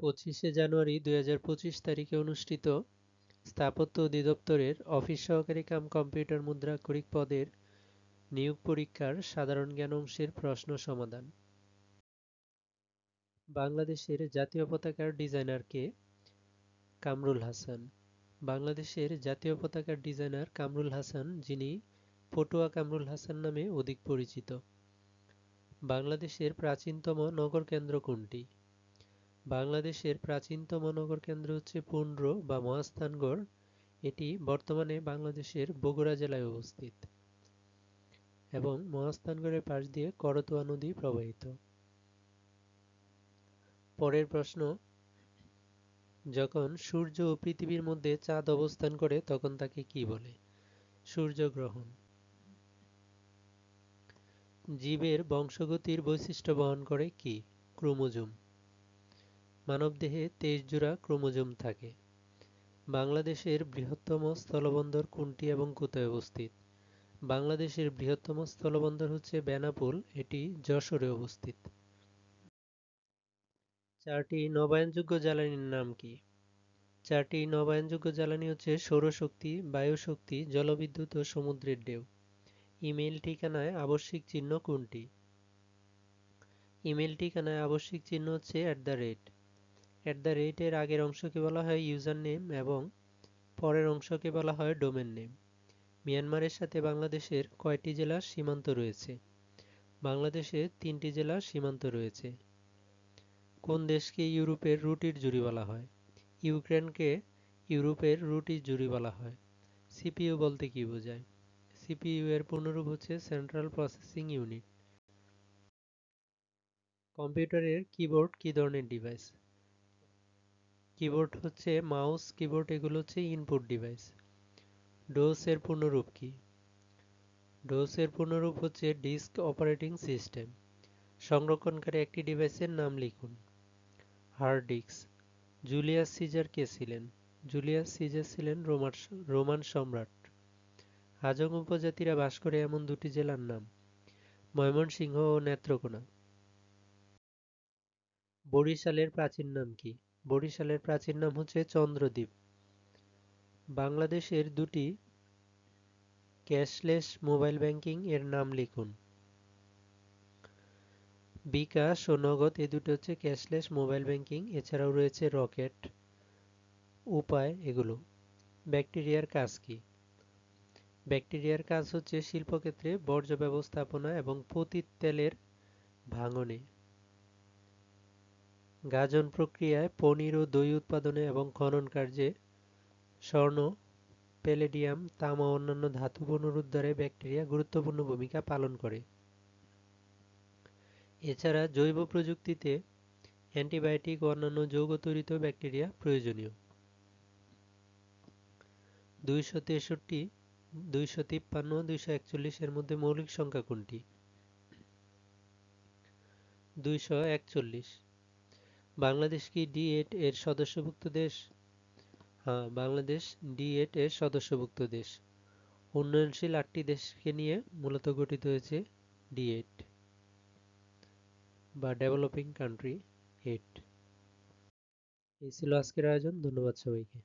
পঁচিশে জানুয়ারি দুই হাজার পঁচিশ তারিখে অনুষ্ঠিত স্থাপত্য অধিদপ্তরের অফিস সহকারী কাম কম্পিউটার মুদ্রাক্ষরিক পদের নিয়োগ পরীক্ষার সাধারণ জ্ঞান অংশের প্রশ্ন সমাধান। বাংলাদেশের জাতীয় পতাকার ডিজাইনার কে? কামরুল হাসান। বাংলাদেশের জাতীয় পতাকার ডিজাইনার কামরুল হাসান, যিনি পটুয়া কামরুল হাসান নামে অধিক পরিচিত। বাংলাদেশের প্রাচীনতম নগর কেন্দ্র কোনটি? বাংলাদেশের প্রাচীনতম নগর কেন্দ্র হচ্ছে পুন্ড্র বা মহাস্থানগড়। এটি বর্তমানে বাংলাদেশের বগুড়া জেলায় অবস্থিত এবং মহাস্থানগড়ের পাশ দিয়ে করতোয়া নদী প্রবাহিত। পরের প্রশ্ন, যখন সূর্য ও পৃথিবীর মধ্যে চাঁদ অবস্থান করে, তখন তাকে কি বলে? সূর্যগ্রহণ। জীবের বংশগতির বৈশিষ্ট্য বহন করে কি? ক্রোমোজোম। মানবদেহে তেইশ জোড়া ক্রোমোজোম থাকে। বাংলাদেশের বৃহত্তম স্থলবন্দর কোনটি এবং কোথায় অবস্থিত? বাংলাদেশের বৃহত্তম স্থলবন্দর হচ্ছে বেনাপোল, এটি যশোরে অবস্থিত। চারটি নবায়নযোগ্য জ্বালানির নাম কি? চারটি নবায়নযোগ্য জ্বালানি হচ্ছে সৌরশক্তি, বায়ুশক্তি, জলবিদ্যুৎ ও সমুদ্রের ঢেউ। ইমেল ঠিকানায় আবশ্যিক চিহ্ন কোনটি? ইমেল ঠিকানায় আবশ্যিক চিহ্ন হচ্ছে at the rate at the রেটের আগের অংশকে বলা হয় ইউজার নেম এবং পরের অংশকে বলা হয় ডোমেন নেম মিয়ানমারের সাথে বাংলাদেশের কয়টি জেলার সীমান্ত রয়েছে? বাংলাদেশে তিনটি জেলার সীমান্ত রয়েছে। কোন দেশকে ইউরোপের রুটির জুড়ি বলা হয়? ইউক্রেনকে ইউরোপের রুটির জুড়ি বলা হয়। সিপিইউ বলতে কি বোঝায়? সিপিইউ এর পূর্ণরূপ হচ্ছে সেন্ট্রাল প্রসেসিং ইউনিট কম্পিউটারের কিবোর্ড কি ধরনের ডিভাইস কিবোর্ড হচ্ছে মাউস কিবোর্ড এগুলো হচ্ছে ইনপুট ডিভাইস ডোস এর পূর্ণরূপ কি? ডোস এর পূর্ণরূপ হচ্ছে ডিস্ক অপারেটিং সিস্টেম সংরক্ষণকারী একটি ডিভাইসের নাম লিখুন। হার্ড ডিস্ক জুলিয়াস সিজার কে ছিলেন? জুলিয়াস সিজার ছিলেন রোমান রোমান সম্রাট। হাজং উপজাতিরা বাস করে এমন দুটি জেলার নাম। ময়মনসিংহ ও নেত্রকোনা। বরিশালের প্রাচীন নাম কি? বরিশালের প্রাচীন নাম হচ্ছে চন্দ্রদ্বীপ। বাংলাদেশের দুটি ক্যাশলেস মোবাইল ব্যাংকিং এর নাম লিখুন। বিকাশ ও নগদ এ দুটো হচ্ছে ক্যাশলেস মোবাইল ব্যাংকিং, এছাড়াও রয়েছে রকেট। উপায় এগুলো। ব্যাকটেরিয়ার কাজ কি? ব্যাকটেরিয়ার কাজ হচ্ছে শিল্পক্ষেত্রে বর্জ্য ব্যবস্থাপনা এবং পতিত তেলের ভাঙনে। গাজন প্রক্রিয়ায় পনির ও দই উৎপাদনে এবং খনন কার্যে স্বর্ণ প্যালেডিয়াম তামা অন্যান্য ধাতু পুনরুদ্ধারে ব্যাকটেরিয়া গুরুত্বপূর্ণ ভূমিকা পালন করে। এছাড়া জৈব প্রযুক্তিতে অ্যান্টিবায়োটিক ও অন্যান্য যৌগ তৈরিতেও ব্যাকটেরিয়া প্রয়োজনীয়। দুইশো তেষট্টি, দুইশো তিপ্পান্ন, দুইশো একচল্লিশের মধ্যে মৌলিক সংখ্যা কোনটি? দুইশো একচল্লিশ। বাংলাদেশ কি ডি এইট এর সদস্যভুক্ত দেশ? হ্যাঁ বাংলাদেশ ডি এইট এর সদস্যভুক্ত দেশ। উন্নয়নশীল আটটি দেশকে নিয়ে মূলত গঠিত হয়েছে ডি এইট বা ডেভেলপিং কান্ট্রি এইট এই ছিল আজকের আয়োজন, ধন্যবাদ সবাইকে।